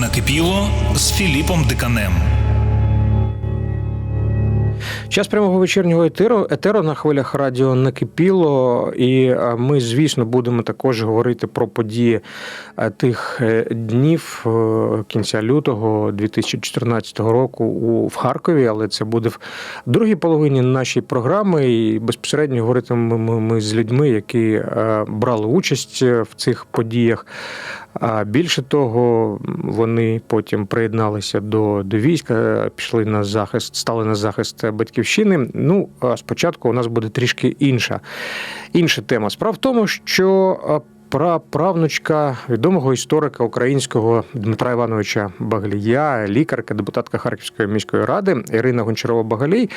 Накипіло з Філіпом Диканем. Час прямого вечірнього етеру, етеру на хвилях радіо накипіло, і е, ми, звісно, будемо також говорити про події е, тих е, днів кінця лютого 2014 року у в Харкові, але це буде в другій половині нашої програми. І безпосередньо говоритимемо ми з людьми, які брали участь в цих подіях. А більше того, вони потім приєдналися до, до війська, пішли на захист, стали на захист батьківщини. Ну, спочатку у нас буде трішки інша, інша тема. Справа в тому, що праправнучка відомого історика українського Дмитра Івановича Баглія, лікарка, депутатка Харківської міської ради Ірина Гончарова Багалій,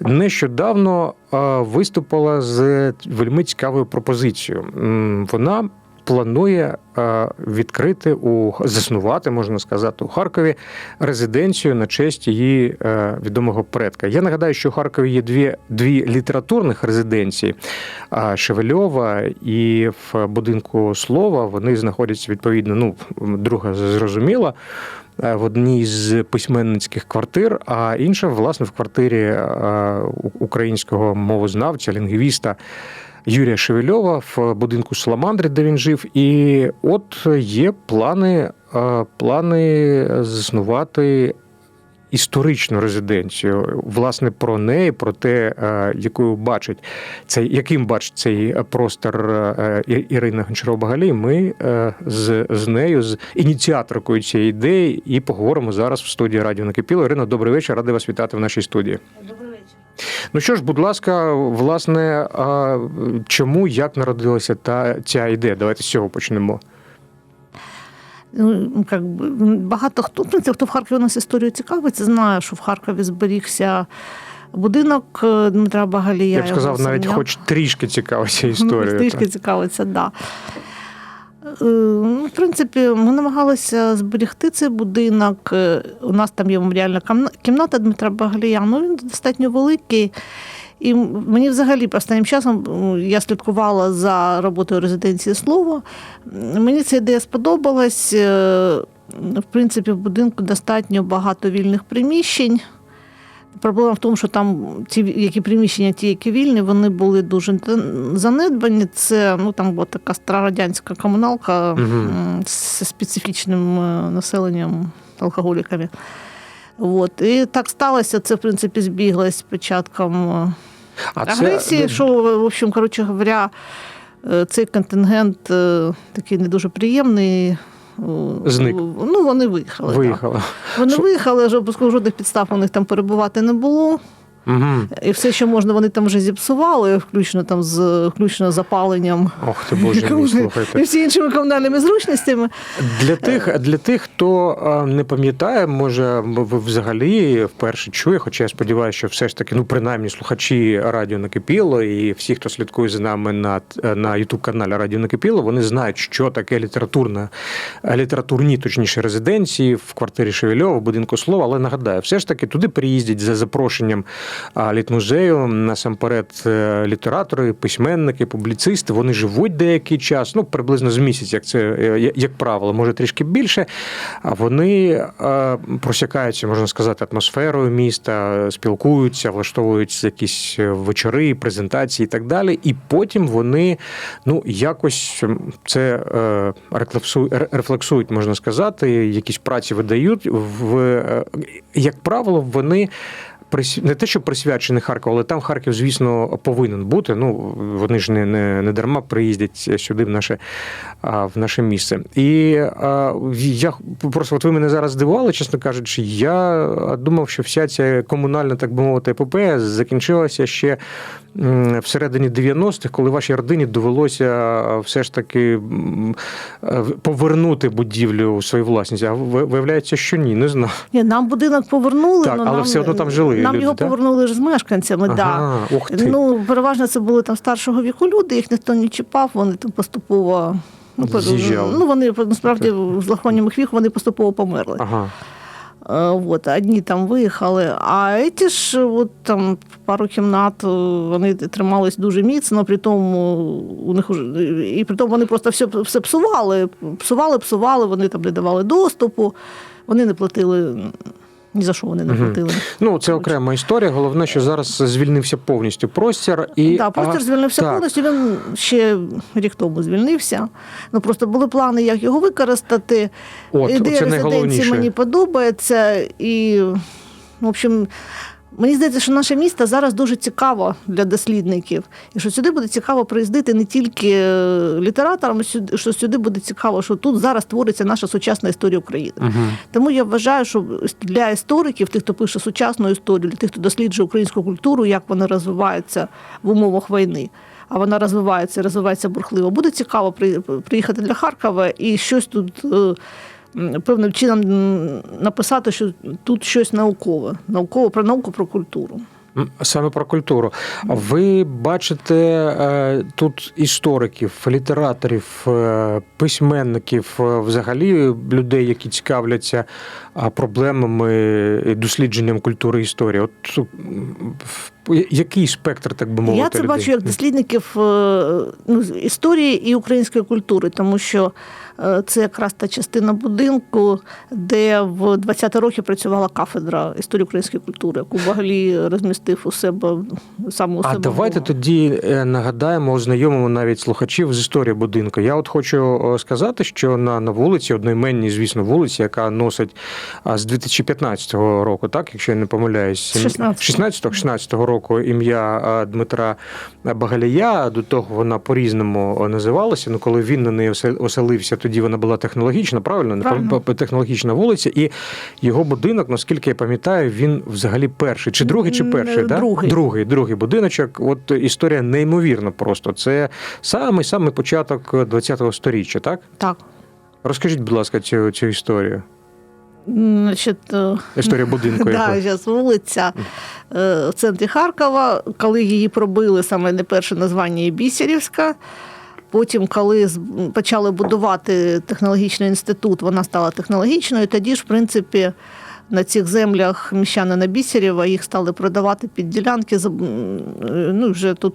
нещодавно виступила з вельми цікавою пропозицією. Вона планує е, відкрити у заснувати, можна сказати, у Харкові резиденцію на честь її е, відомого предка. Я нагадаю, що у Харкові є дві, дві літературних резиденції Шевельова і в будинку слова. Вони знаходяться відповідно. Ну, друга зрозуміла. е, В одній з письменницьких квартир, а інша, власне, в квартирі е, українського мовознавця, лінгвіста Юрія Шевельова в будинку Саламандри, де він жив. І от є плани, е, плани заснувати. Історичну резиденцію, власне, про неї, про те, е, якою бачить цей, яким бачить цей простор е, Ірина Гончарова Багалій, ми з, з нею, з ініціаторкою цієї ідеї, і поговоримо зараз в студії Радіо Накипіло. Ірина, добрий вечір. Радий вас вітати в нашій студії. Ну що ж, будь ласка, власне, а чому як народилася та ця ідея? Давайте з цього почнемо. Ну, як би, багато хто, в принципі, хто в Харкові у нас історію цікавиться, знає, що в Харкові зберігся будинок е, Дмитра Багалія. Я б сказав, навіть хоч трішки цікавиться Ну, історією. Трішки цікавиться, так. Да. Е, Ну, в принципі, ми намагалися зберегти цей будинок. Е, У нас там є меморіальна кімната Дмитра Багалія. Ну, він достатньо великий. І мені взагалі останнім часом я слідкувала за роботою резиденції слово. Мені ця ідея сподобалась. Е, В принципі, в будинку достатньо багато вільних приміщень. Проблема в тому, що там ті, які приміщення, ті, які вільні, вони були дуже занедбані. Це ну там була така старорадянська комуналка м, з специфічним е, населенням, алкоголіками. От. І так сталося, це в принципі збіглось з початком е, А агресії, що, в общем, коротше говоря, е, цей контингент такий не дуже приємний. Зник. Ну, вони виїхали. так. Вони Шо? виїхали, жодних жодних підстав у них там перебувати не було. Угу. І все, що можна, вони там вже зіпсували, включно там з включно запаленням. Ох ти боже мій, І слухайте. всі іншими комунальними зручностями. Для тих, для тих, хто не пам'ятає, може взагалі вперше чує, хоча я сподіваюся, що все ж таки, ну принаймні, слухачі радіо накипіло, і всі, хто слідкує за нами на, на Ютуб каналі Радіо Накипіло, вони знають, що таке літературна, літературні, точніше, резиденції в квартирі Шевельова, в будинку слова. Але нагадаю, все ж таки туди приїздять за запрошенням літмузею, насамперед е, літератори, письменники, публіцисти. Вони живуть деякий час, ну приблизно з місяць, як це е, як правило, може трішки більше. А вони е, просякаються, можна сказати, атмосферою міста, спілкуються, влаштовують якісь вечори, презентації і так далі. І потім вони ну якось це рефлексують, можна сказати, якісь праці видають в як правило, вони не те, що присвячений Харкову, але там Харків, звісно, повинен бути. Ну вони ж не, не, не дарма приїздять сюди в наше, в наше місце. І а, я просто от ви мене зараз здивували, чесно кажучи. Я думав, що вся ця комунальна, так би мовити, епопея закінчилася ще всередині 90-х, коли вашій родині довелося все ж таки повернути будівлю у свою власність. А виявляється, що ні, не знаю. Ні, нам будинок повернули, Так, але нам, все одно там жили Нам люди, його так? повернули ж з мешканцями. Ага, ух ти. Ну, переважно це були там старшого віку люди, їх ніхто не чіпав, вони там поступово. Ну, З'їжджали. ну вони насправді з лахонням їх віку вони поступово померли. Ага. Е, От, одні там виїхали, а ті ж от, там пару кімнат е, вони тримались дуже міцно, при тому у них уже і при тому вони просто все, все псували, псували, псували, вони там не давали доступу, вони не платили. Ні за що вони не платили. платили. Ну, це окрема історія. Головне, що зараз звільнився повністю простір. І, Так, простір а, звільнився так. повністю. Він ще рік тому звільнився. Ну просто були плани, як його використати. От, Ідея резиденції мені подобається. І, в общем, мені здається, що наше місто зараз дуже цікаво для дослідників. І що сюди буде цікаво приїздити не тільки е, літераторам, що сюди буде цікаво, що тут зараз твориться наша сучасна історія України. Мгм. Тому я вважаю, що для істориків, тих, хто пише сучасну історію, для тих, хто досліджує українську культуру, як вона розвивається в умовах війни. А вона розвивається, розвивається бурхливо. Буде цікаво приїхати для Харкова і щось тут е, певним чином написати, що тут щось наукове, наукове про науку, про культуру. Саме про культуру. Ви бачите е, тут істориків, літераторів, е, письменників, е, взагалі людей, які цікавляться проблемами дослідженням культури і історії. От який спектр, так би мовити, Я це людей? бачу як дослідників е, ну, історії і української культури, тому що е, це якраз та частина будинку, де в 20 роки працювала кафедра історії української культури, яку взагалі розмістив у себе саме у себе. А давайте тоді е, нагадаємо, ознайомимо навіть слухачів з історією будинку. Я от хочу сказати, що на, на вулиці, одноіменній, звісно, вулиці, яка носить з 2015 року, так, якщо я не помиляюсь, 16-го. 16-го року ім'я Дмитра Багалія. До того вона по-різному називалася. Ну, коли він на неї осе- оселився, тоді вона була технологічна, правильно? Не Правильно. технологічна вулиця, і його будинок, наскільки я пам'ятаю, він взагалі перший чи другий, чи перший? да? другий. другий, другий будиночок. От історія неймовірна просто. Це самий самий початок ХХ століття, так? Так. Розкажіть, будь ласка, цю, цю історію. Значить, е, Історія будинку. Да, зараз вулиця е, в центрі Харкова. Коли її пробили, саме не перше названня є Бісерівська. Потім, коли почали будувати технологічний інститут, вона стала технологічною. Тоді ж, в принципі, на цих землях міщани Бісерєва їх стали продавати під ділянки. Ну, вже тут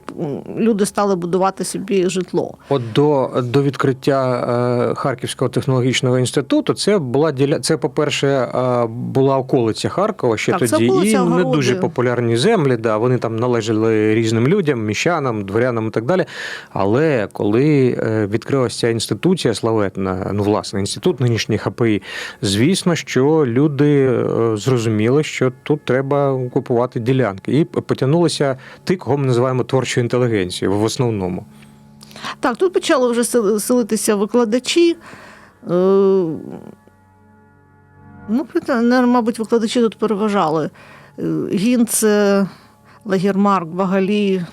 люди стали будувати собі житло. От до, до відкриття е, Харківського технологічного інституту це була діля... це, по-перше, е, була околиця Харкова ще Так, тоді, і не дуже популярні землі. Да, вони там належали різним людям, міщанам, дворянам і так далі. Але коли е, відкрилася ця інституція славетна, ну власне, інститут нинішній ХПІ, звісно, що люди зрозуміли, що тут треба купувати ділянки, і потягнулися ті, кого ми називаємо творчою інтелігенцією в основному. Так, тут почали вже селитися викладачі. Е, Ну, мабуть, викладачі тут переважали. Е, Гінце, Лагермарк, Багалі,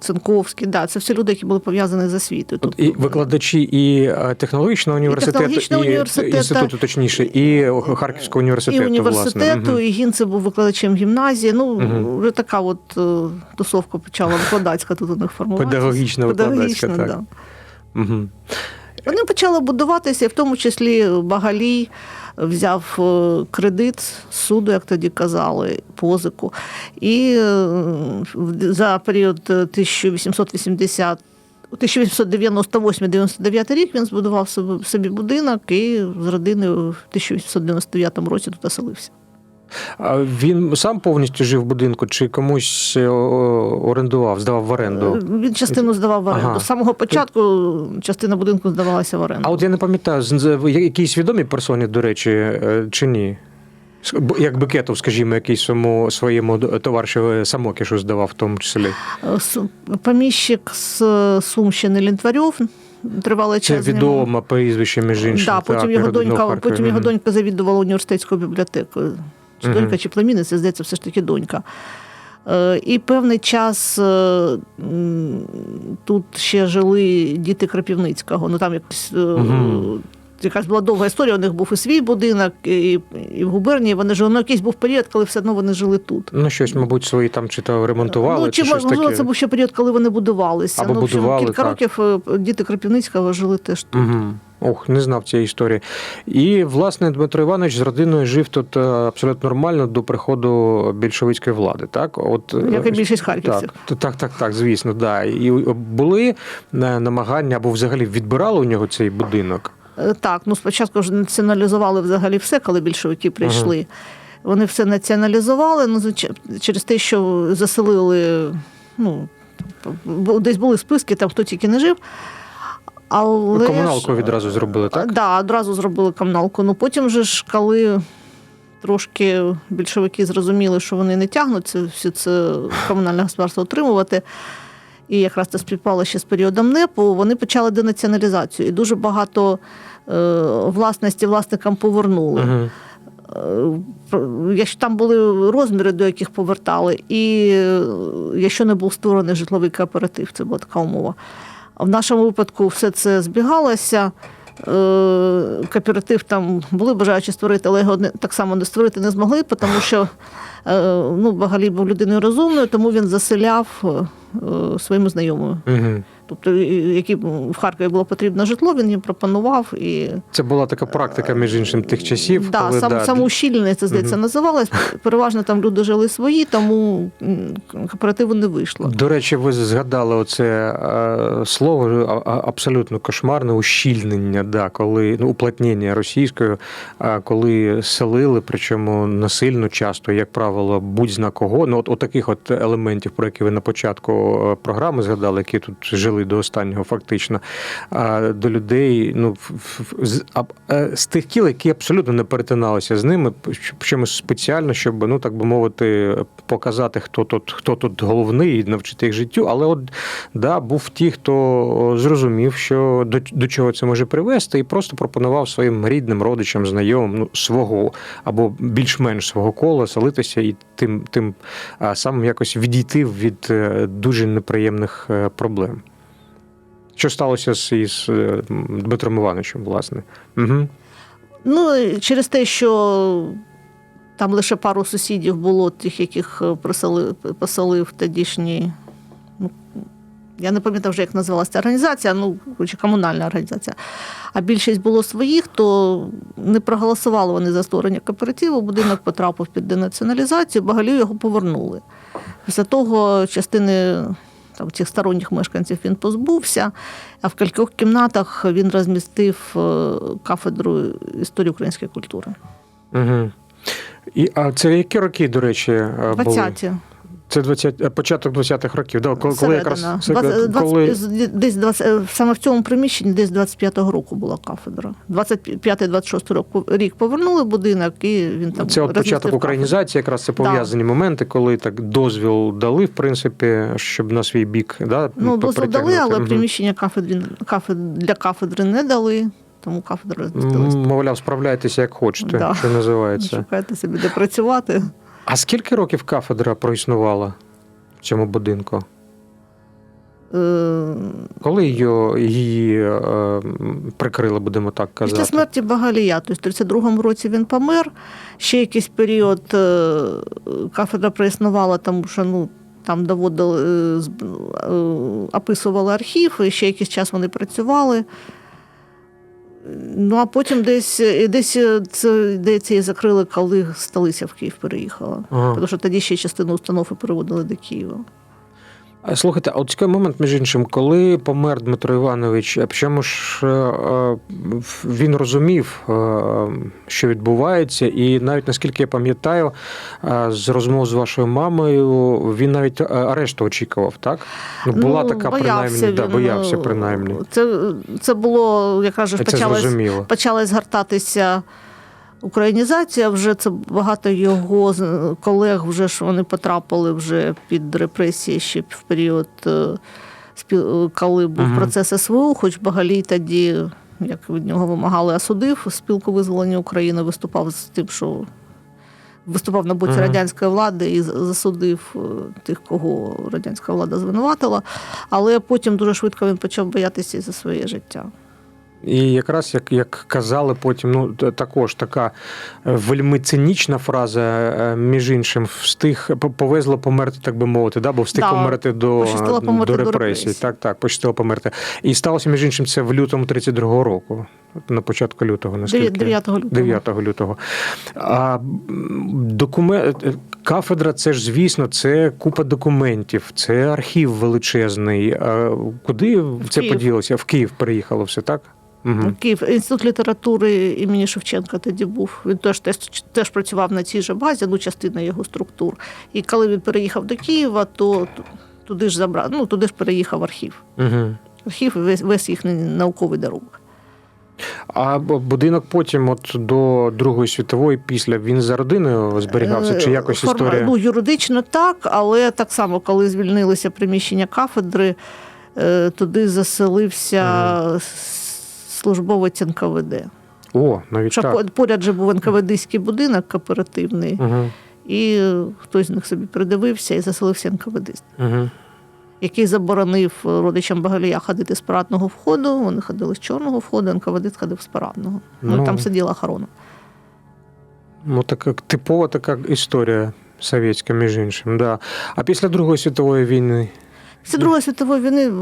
Цинковський. Да, це всі люди, які були пов'язані з освітою. От Тут і викладачі і технологічного університету, і, технологічного університету, інституту, точніше, і Харківського і університету, університету, власне. І Гінце був викладачем гімназії. Ну, Мгм. вже така от е, тусовка почала викладацька тут у них формуватися. Педагогічна викладацька, так. да. Мгм. Вони почали будуватися, в тому числі Багалій взяв е, кредит суду, як тоді казали, позику. І е, за період е, 1880 1898-99 рік він збудував собі будинок і з родиною в 1899 році тут оселився. А він сам повністю жив в будинку, чи комусь е, орендував, здавав в оренду? Він частину здавав в оренду. Ага. З самого початку частина будинку здавалася в оренду. А от я не пам'ятаю, якійсь відомій персоні, до речі, е, чи ні? Як Бекетов, скажімо, якийсь своєму, своєму товаришеві самокішу здавав в тому числі. Е, Поміщик з Сумщини Лінтварьов тривалий Це час. відоме прізвище, між іншим. Да, потім, так, його донька, потім його донька завідувала університетською бібліотекою. Чи Мгм. донька, чи племінниця, здається, все ж таки донька. Е, І певний час е, тут ще жили діти Крапівницького. Ну там якось. Мгм. Якась була довга історія, у них був і свій будинок, і, і в губернії вони жили. Ну, якийсь був період, коли все одно вони жили тут. Ну, щось, мабуть, свої там чи то ремонтували, ну, чи, чи щось можливо, таке. це був ще період, коли вони будувалися. Або ну, будували, кілька так. років е, діти Крапівницького жили теж тут. Угу. Ох, не знав цієї історії. І, власне, Дмитро Іванович з родиною жив тут е, абсолютно нормально до приходу більшовицької влади. Так, от е, Як і більшість харківців. Так, так, так, так, звісно, да. І були намагання або взагалі відбирали у нього цей будинок. Е, Так, ну спочатку ж націоналізували взагалі все, коли більшовики прийшли. Вони все націоналізували ну, через те, що заселили, ну, десь були списки, там хто тільки не жив. Але Комуналку ж- відразу зробили, так? Да, одразу зробили комуналку. Ну потім же ж, коли трошки більшовики зрозуміли, що вони не тягнуть це, всі це комунальне господарство утримувати. І якраз це співпало ще з періодом НЕПу, вони почали денаціоналізацію. І дуже багато е, власності власникам повернули. Угу. Якщо там були розміри, до яких повертали, і е, якщо не був створений житловий кооператив, це була така умова. В нашому випадку все це збігалося. Е, Кооператив там були бажаючі створити, але його так само не створити не змогли, тому що е, ну, Багалі був людиною розумною, тому він заселяв своєму своїми знайомими. Угу. Тобто, які в Харкові було потрібне житло, він їм пропонував і Це була така практика, між іншим, тих часів. Да, коли, сам, да, самоущільнення це здається називалось. Переважно там люди жили свої, тому кооперативу не вийшло. До речі, ви згадали оце е, слово абсолютно кошмарне ущільнення, да, коли ну, уплотнення російською, коли селили, причому насильно часто, як правило, будь-зна кого. Ну, от, от таких от елементів, про які ви на початку е, програми згадали, які тут жили до останнього, фактично, до людей, ну, е, з тих кіл, які абсолютно не перетиналися з ними, чимось спеціально, щоб, ну так би мовити, показати, хто тут, хто тут головний і навчити їх життю. Але от да, був ті, хто зрозумів, що до, до чого це може привести, і просто пропонував своїм рідним, родичам, знайомим ну, свого або більш-менш свого кола селитися і тим, тим самим якось відійти від е, дуже неприємних е, проблем. Що сталося з із е, Дмитром Івановичем, власне? Угу. Ну, через те, що там лише пару сусідів було, тих, яких е, присели, поселив тодішній. Ну, я не пам'ятаю вже, як називалася організація, ну, коротше, комунальна організація. А більшість було своїх, то не проголосували вони за створення кооперативу. Будинок потрапив під денаціоналізацію, Багалію його повернули. Після того частини там, цих сторонніх мешканців він позбувся, а в кількох кімнатах він розмістив е, кафедру історії української культури. Угу. І, а це які роки, до речі, е, були? 20-ті. Це 20, е, початок 20-х років. Да, коли, коли якраз. 20, 20, коли... з- десь 20, е, саме в цьому приміщенні десь 25-го року була кафедра. 25-26 рок- рік повернули будинок, і він там Це от початок українізації, якраз це пов'язані моменти, коли так дозвіл дали, в принципі, щоб на свій бік. Да, Ну, дозвіл дали, але. Мгм. приміщення кафедри, кафед, для кафедри не дали, тому кафедра. Мовляв, справляйтеся як хочете, Да. що називається. Шукайте собі, де працювати. А скільки років кафедра проіснувала в цьому будинку? Е, Коли її, її е, прикрили, будемо так казати? Після смерті Багалія, тобто в 32-му році він помер. Ще якийсь період е, кафедра проіснувала, тому що ну, там доводили, е, е, описували архів, і ще якийсь час вони працювали. Ну, а потім десь, і десь е, це йдеться і закрили, коли столиця в Київ переїхала. Ага. Тому що тоді ще частину установи переводили до Києва. Слухайте, а от цікавий момент, між іншим, коли помер Дмитро Іванович, а чому ж е, е, він розумів, е, що відбувається, і навіть наскільки я пам'ятаю, з розмов з вашою мамою, він навіть арешту очікував, так? Ну, була така принаймні, да, боявся е, принаймні. Це, це було, же Це почалось, почала згортатися українізація. Вже це багато його колег вже ж вони потрапили вже під репресії ще в період, е, коли був Мгм. процес СВУ, хоч Багалій тоді, як від нього вимагали, осудив спілку визволення України, виступав з тим, що. Виступав на боці Мгм. радянської влади і засудив е, тих, кого радянська влада звинуватила. Але потім дуже швидко він почав боятися і за своє життя. І якраз як, як казали потім, ну також така е, вельми цинічна фраза, е, між іншим, встиг повезло померти, так би мовити, да? бо встиг Да, померти до, померти до до репресій. репресій. Так, так, пощастило померти. І сталося, між іншим, це в лютому 32-го року, на початку лютого, наскільки 9 лютого. 9 лютого. А документ, кафедра, це ж, звісно, це купа документів, це архів величезний. А куди це Київ. поділося? В Київ переїхало все, так? Угу. Київ інститут літератури імені Шевченка тоді був. Він теж, теж теж працював на цій же базі, ну частина його структур. І коли він переїхав до Києва, то туди ж забрав, ну туди ж переїхав архів. Угу. Архів весь, весь їхній науковий дорог. А будинок потім, от до Другої світової, після він за родиною зберігався, чи Е, якось форма- історія? Ну, юридично так, але так само, коли звільнилися приміщення кафедри, е, туди заселився с- службовець НКВД. О, навіть Що так. поряд же був НКВДський будинок кооперативний, Угу. і хтось з них собі придивився і заселився НКВДист, Угу. який заборонив родичам Багалія ходити з парадного входу. Вони ходили з чорного входу, НКВД ходив з парадного. Ну, Ну. там сиділа охорона. Ну, така типова така історія совєтська, між іншим. Да. А після Другої світової війни. Після Другої світової війни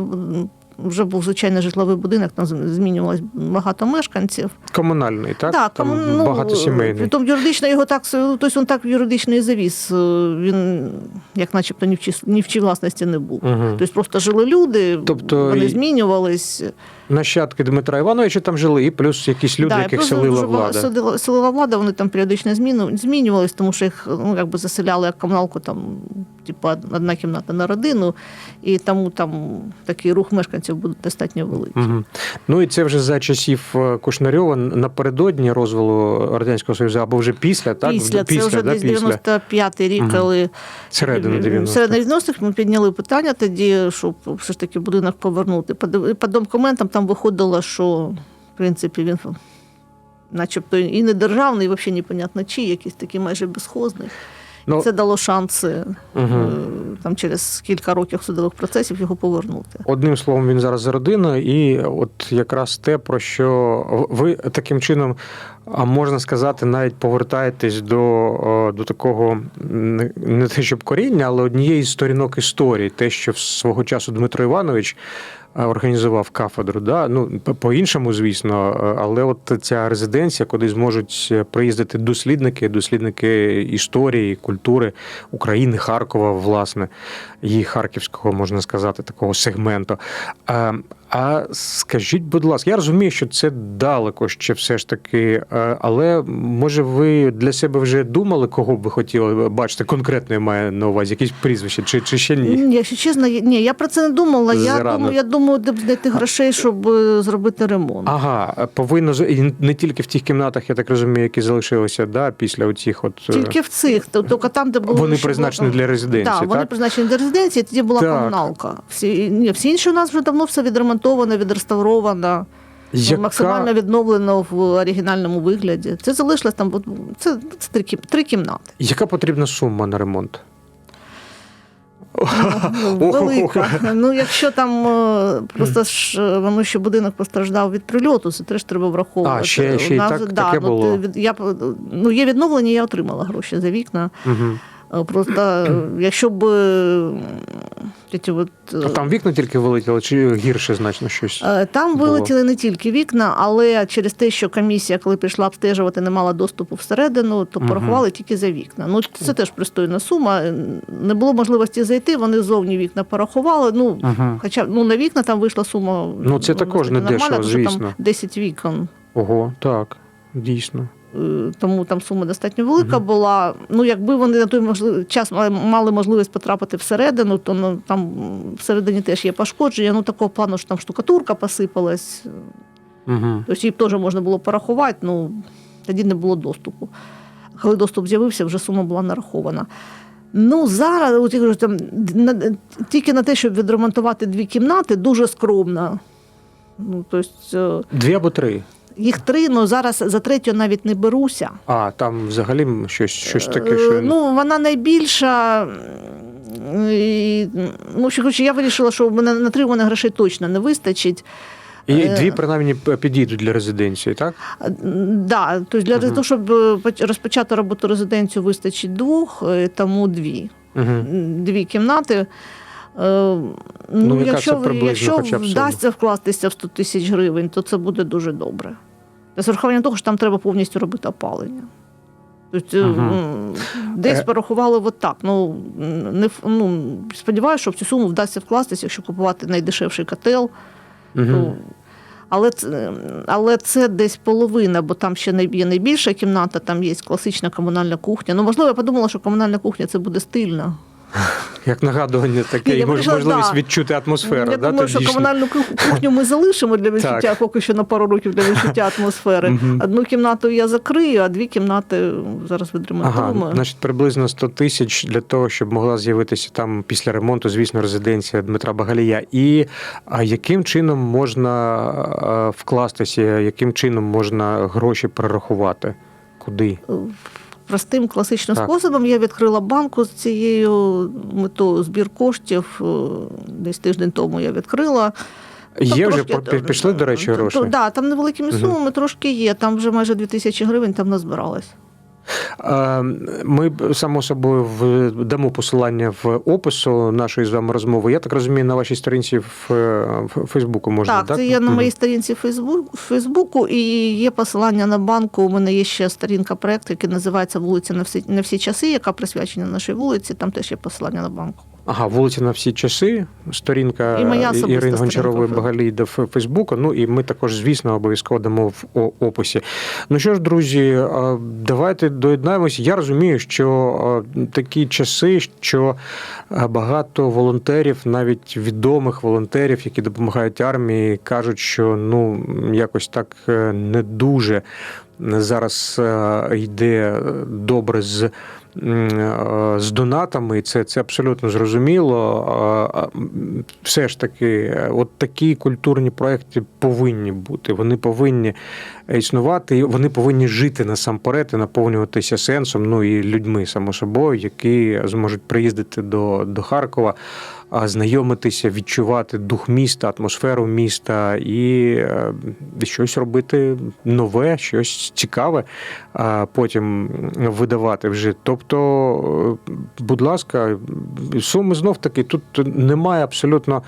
вже був звичайний житловий будинок, там змінювалось багато мешканців. Комунальний, так? Так, Там кому- багато багатосімейний. Тому юридично його так, тобто він так юридично і завіз. Е, Він, як начебто, ні в чиї, ні в чиїй власності не був. Угу. Тобто просто жили люди, Тобто вони змінювались. Нащадки Дмитра Івановича там жили, і плюс якісь люди, Да, яких селила влада. селила- Селила влада, вони там періодично зміну, змінювались, тому що їх ну, якби заселяли як комуналку, там, типу, одна кімната на родину, і тому там такий рух мешканців буде достатньо великий. Угу. Ну і це вже за часів е, Кушнарьова напередодні розвалу Радянського Союзу, або вже після, так? Після, це вже да, десь 95-й рік, Мгм. коли Середини 90-х. середини 90-х ми підняли питання тоді, щоб все ж таки будинок повернути. По, по документам там виходило, що в принципі він начебто і не державний, і взагалі непонятно чий, якийсь такий майже безхозний. Ну, Це дало шанси Угу. е, там через кілька років судових процесів його повернути. Одним словом, він зараз за родиною, і от якраз те, про що ви таким чином, а можна сказати, навіть повертаєтесь до, до такого не- те, щоб коріння, але однієї з сторінок історії, те, що свого часу Дмитро Іванович е, організував кафедру. Да? Ну, по- по-іншому, звісно, е, але от ця резиденція, куди зможуть приїздити дослідники, дослідники історії, культури України, Харкова, власне, і харківського, можна сказати, такого сегменту. А, скажіть, будь ласка, я розумію, що це далеко ще все ж таки, е, але може ви для себе вже думали, кого б ви хотіли бачити? Конкретно я маю на увазі, якісь прізвище, чи, чи ще ні? Ні, Якщо чесно, ні, я про це не думала. Я думаю, я думаю, де б знайти грошей, щоб е, зробити ремонт. Ага, повинно і не тільки в тих кімнатах, я так розумію, які залишилися да, після оцих от. е, Тільки в цих, то- тільки там, де було Вони призначені було- для резиденції, Так, вони призначені для резиденції, тоді була Так. комуналка. Всі, ні, всі інші у нас вже давно все відремонтовано, відреставровано, яка... максимально відновлено в оригінальному вигляді. Це залишилось там, це, це три, три кімнати. Яка потрібна сума на ремонт? Ну, Велика. Ну, якщо там е, просто ж е, воно ще будинок постраждав від прильоту, це теж треба враховувати. А, ще- ще нас, так- да, таке ну, було. Я, ну, є відновлення, я отримала гроші за вікна. Угу. Е, Просто е, якщо б е, ті от, е, А там вікна тільки вилетіли, чи гірше значно щось? е, там було? вилетіли не тільки вікна, але через те, що комісія, коли прийшла обстежувати, не мала доступу всередину, то порахували тільки за вікна. Ну це теж пристойна сума. Не було можливості зайти. Вони зовні вікна порахували. Ну Угу. хоча ну на вікна там вийшла сума. Ну, це також не дешево, звісно. Там 10 вікон. Ого, так, дійсно. Е, Тому там сума достатньо велика Мгм. була. Ну, якби вони на той можлив... час мали- можливість потрапити всередину, то ну, там всередині теж є пошкодження. Ну, такого плану, що там штукатурка посипалась. Угу. Тобто її теж можна було порахувати, ну тоді не було доступу. Коли доступ з'явився, вже сума була нарахована. Ну, зараз, от я кажу, там, на, тільки на те, щоб відремонтувати дві кімнати, дуже скромно. Ну, тобто, Дві або три. Їх три, але зараз за третю навіть не беруся. А, там взагалі щось, щось таке, Е, що. Ну, вона найбільша. І, ну, що, я вирішила, що мене на три мене грошей точно не вистачить. І Е, дві принаймні підійдуть для резиденції, так? Е, Да, тобто для того, щоб е, поч- розпочати роботу резиденцію, вистачить двох, тому дві. Угу. Дві кімнати. Е, Ну, Ну, якщо, приблизно якщо хоча б вдасться вкластися в 100 тисяч гривень, то це буде дуже добре. З урахуванням того, що там треба повністю робити опалення. Тобто, е, десь Е. порахували от так. Ну, не, ну, сподіваюся, що в цю суму вдасться вкластися, якщо купувати найдешевший котел. Угу. але, це, але це десь половина, бо там ще є найбільша кімната, там є класична комунальна кухня. Ну, можливо, я подумала, що комунальна кухня це буде стильно. Як нагадування таке, і мож- можливість да. відчути атмосферу. Я да, думаю, що комунальну кухню ми залишимо для відчуття, поки що на пару років для відчуття атмосфери. Одну кімнату я закрию, а дві кімнати зараз Ага, значить, приблизно 100 тисяч для того, щоб могла з'явитися там після ремонту, звісно, резиденція Дмитра Багалія. І а яким чином можна вкластися, яким чином можна гроші перерахувати? Куди? Простим класичним Так. способом я відкрила банку з цією метою збір коштів. е, Десь тиждень тому я відкрила. Є вже трошки, пі- пішли, до речі, гроші? Так, да, там невеликими сумами сумами трошки є. Там вже майже 2 тисячі гривень там назбиралось. А, Ми само собою в- дамо посилання в опису нашої з вами розмови. Я так розумію, на вашій сторінці в, в Фейсбуку можна Так, так? це є на моїй сторінці Фейсбук, Фейсбуку, і є посилання на банку. У мене є ще сторінка проекту, який називається Вулиця на всі, на всі часи, яка присвячена нашій вулиці. Там теж є посилання на банку. Ага, вулиця на всі часи, сторінка І Ірини Гончарової сторінка. Багалійда в Фейсбуку. Ну і ми також, звісно, обов'язково дамо в описі. Ну що ж, друзі, давайте доєднаємося. Я розумію, що такі часи, що багато волонтерів, навіть відомих волонтерів, які допомагають армії, кажуть, що ну якось так е, не дуже зараз е, йде добре з. Е, З донатами, це, це абсолютно зрозуміло. Все ж таки, от такі культурні проекти повинні бути. Вони повинні існувати, і вони повинні жити насамперед і наповнюватися сенсом, ну і людьми, само собою, які зможуть приїздити до, до Харкова, знайомитися, відчувати дух міста, атмосферу міста і е, щось робити нове, щось цікаве, потім видавати вже. Тобто, е, будь ласка, суми знов таки тут немає абсолютно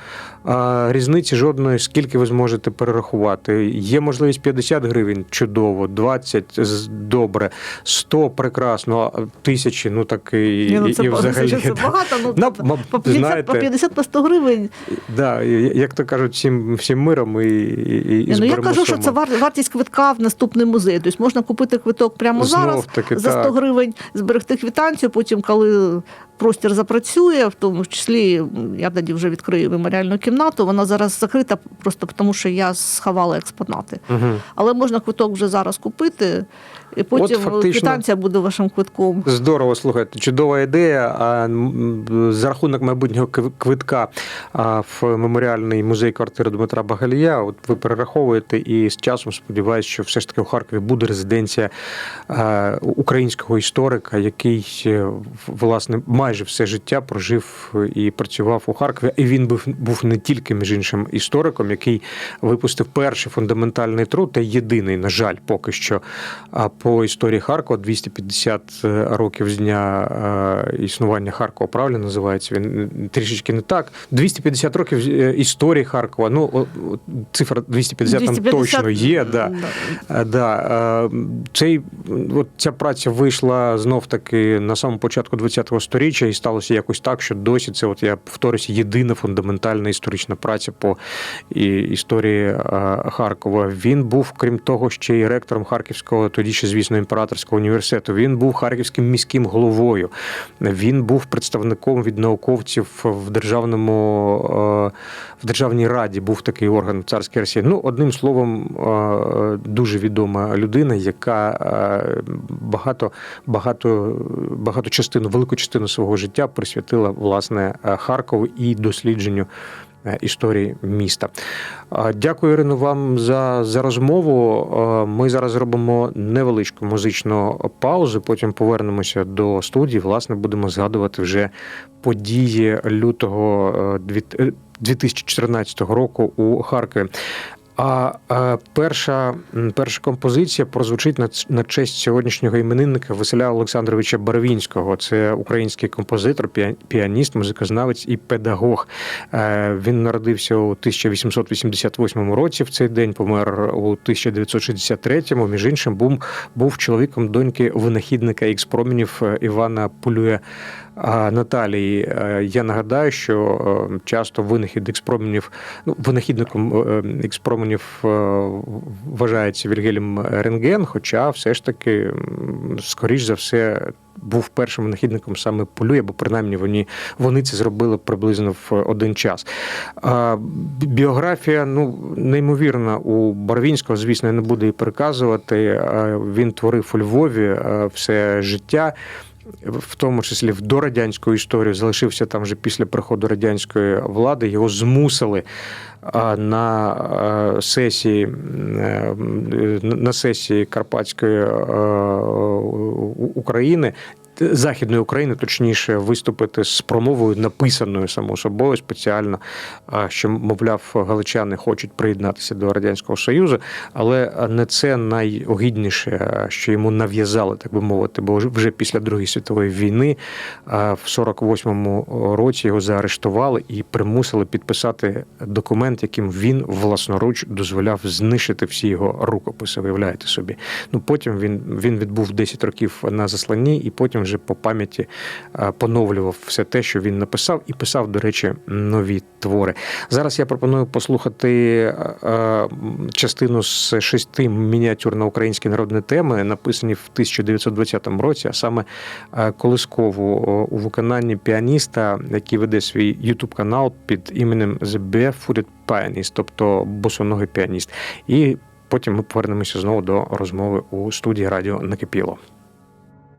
різниці жодної, скільки ви зможете перерахувати. Є можливість 50 гривень чудово, 20 добре, 100 прекрасно, тисячі, ну так і, Ні, ну, це, і взагалі. це, багато, ну, 50, знаєте, 50 по 100 гривень. Да, як то кажуть, всім, всім миром і, і, і ну, я кажу, що це вар- вартість квитка в наступний музей. Тобто можна купити квиток прямо Знов зараз таки, за 100 так. гривень, зберегти квитанцію, потім, коли простір запрацює, в тому числі я тоді вже відкрию меморіальну кімнату. Вона зараз закрита просто тому, що я сховала експонати. Угу. Але можна квиток вже зараз купити, і потім фактично- квитанція буде вашим квитком. Здорово, слухайте, чудова ідея. А за рахунок майбутнього квитка в меморіальний музей квартири Дмитра Багалія, от ви перераховуєте, і з часом сподіваюся, що все ж таки у Харкові буде резиденція українського історика, який е, власне майже все життя прожив і працював у Харкові. І він був був не тільки між іншим істориком, який випустив перший фундаментальний труд, та єдиний, на жаль, поки що по історії Харкова 250 років з дня е, існування Харкова. Правильно називається він трішечки не так. 250 років е, історії Харкова. Ну цифра 250, там точно є. Да. да. Е, Да, е, цей, от ця праця вийшла знов таки на самому початку ХХ століття, і сталося якось так, що досі це, от я повторюся, єдина фундаментальна історична праця по історії е, Харкова. Він був, крім того, ще й ректором Харківського, тоді ще, звісно, імператорського університету. Він був харківським міським головою. Він був представником від науковців в державному е, в державній раді. Був такий орган царській Росії. Ну, одним словом, е, дуже відома людина, яка е, багато, багато, багато частину, велику частину свого життя присвятила власне Харкову і дослідженню. Е, Історії міста. Дякую, Ірино, вам за, за розмову. Ми зараз зробимо невеличку музичну паузу. Потім повернемося до студії. Власне, будемо згадувати вже події лютого е, дві- е, 2014 року у Харкові. А, а перша, перша композиція прозвучить на, на честь сьогоднішнього іменинника Василя Олександровича Барвінського. Це український композитор, піа- піаніст, музикознавець і педагог. Е, Він народився у 1888 році. В цей день помер у 1963-му. Між іншим, був, був чоловіком доньки винахідника ікс-промінів е, Івана Полюя а, Наталії. Е, Я нагадаю, що е, часто винахід ікс-променів, ну, винахідником е, ікс-променів е, вважається Вільгельм Рентген, хоча все ж таки, скоріш за все, був першим винахідником саме Полюя, або принаймні вони, вони це зробили приблизно в один час. Біографія ну, неймовірна у Барвінського, звісно, я не буду її переказувати. Він творив у Львові все життя в тому числі в дорадянську історію, залишився там вже після приходу радянської влади. Його змусили на сесії е, на сесії Карпатської України. Західної України, точніше, виступити з промовою, написаною само собою спеціально, що, мовляв, галичани хочуть приєднатися до Радянського Союзу, але не це найогідніше, що йому нав'язали, так би мовити, бо вже- після Другої світової війни в 48-му році його заарештували і примусили підписати документ, яким він власноруч дозволяв знищити всі його рукописи. Виявляєте собі. Ну потім він, він відбув 10 років на засланні, і потім вже по пам'яті поновлював все те, що він написав, і писав, до речі, нові твори. Зараз я пропоную послухати е, частину з шести мініатюр на українські народні теми, написані в 1920 році, а саме е, колискову у виконанні піаніста, який веде свій ютуб канал під іменем The Barefooted Pianist, тобто босоногий піаніст. І потім ми повернемося знову до розмови у студії радіо Накипіло.